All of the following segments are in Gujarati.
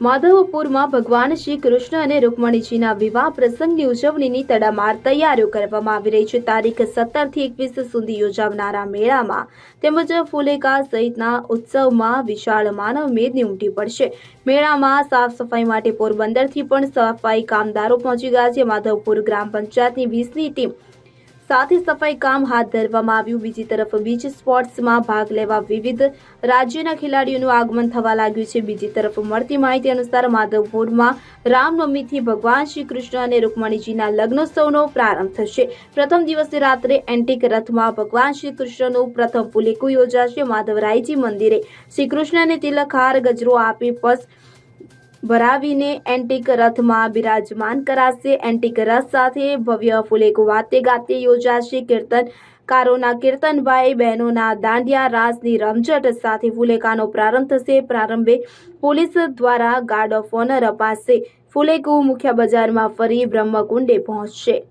માધવપુરમાં ભગવાન શ્રી કૃષ્ણ અને રૂકમણીજીના વિવાહ પ્રસંગની ઉજવણીની તડામાર તૈયારીઓ કરવામાં આવી રહી છે. તારીખ સત્તરથી એકવીસ સુધી યોજાનારા મેળામાં તેમજ ફુલેકા સહિતના ઉત્સવમાં વિશાળ માનવ મેદની ઉમટી પડશે. મેળામાં સાફ સફાઈ માટે પોરબંદરથી પણ સફાઈ કામદારો પહોંચી ગયા છે. માધવપુર ગ્રામ પંચાયતની વીસની ટીમ સાથે સફાઈ કામ હાથ ધરવામાં આવ્યું. બીજી તરફ બીચ સ્પોર્ટ્સમાં ભાગ લેવા વિવિધ રાજ્યના ખેલાડીઓનું આગમન થવા લાગ્યું છે. બીજી તરફ મળતી માહિતી અનુસાર માધવપુરમાં રામનવમીથી ભગવાન શ્રી કૃષ્ણ અને રૂકમણીજીના લગ્નોત્સવનો પ્રારંભ થશે. પ્રથમ દિવસે રાત્રે એન્ટિક રથમાં ભગવાન શ્રી કૃષ્ણનું પ્રથમ પુલેકું યોજાશે. માધવરાયજી મંદિરે શ્રી કૃષ્ણને તિલકહાર ગજરો આપી પસ ભરાવીને એન્ટિક રથમાં બિરાજમાન કરાશે. એન્ટિક રથ સાથે ભવ્ય ફુલેકો વાતે ગાતે યોજાશે. કીર્તન કારોના કીર્તનભાઈ, બહેનોના દાંડિયા, રાસની રમઝટ સાથે ફુલેકાનો પ્રારંભ થશે. પ્રારંભે પોલીસ દ્વારા ગાર્ડ ઓફ ઓનર અપાશે. ફુલેકુ મુખ્ય બજારમાં ફરી બ્રહ્મકુંડે પહોંચશે.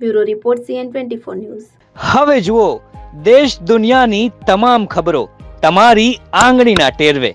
Bureau report CN twenty four news. હવે જુઓ, દેશ દુનિયાની તમામ ખબરો તમારી આંગળીના ટેરવે.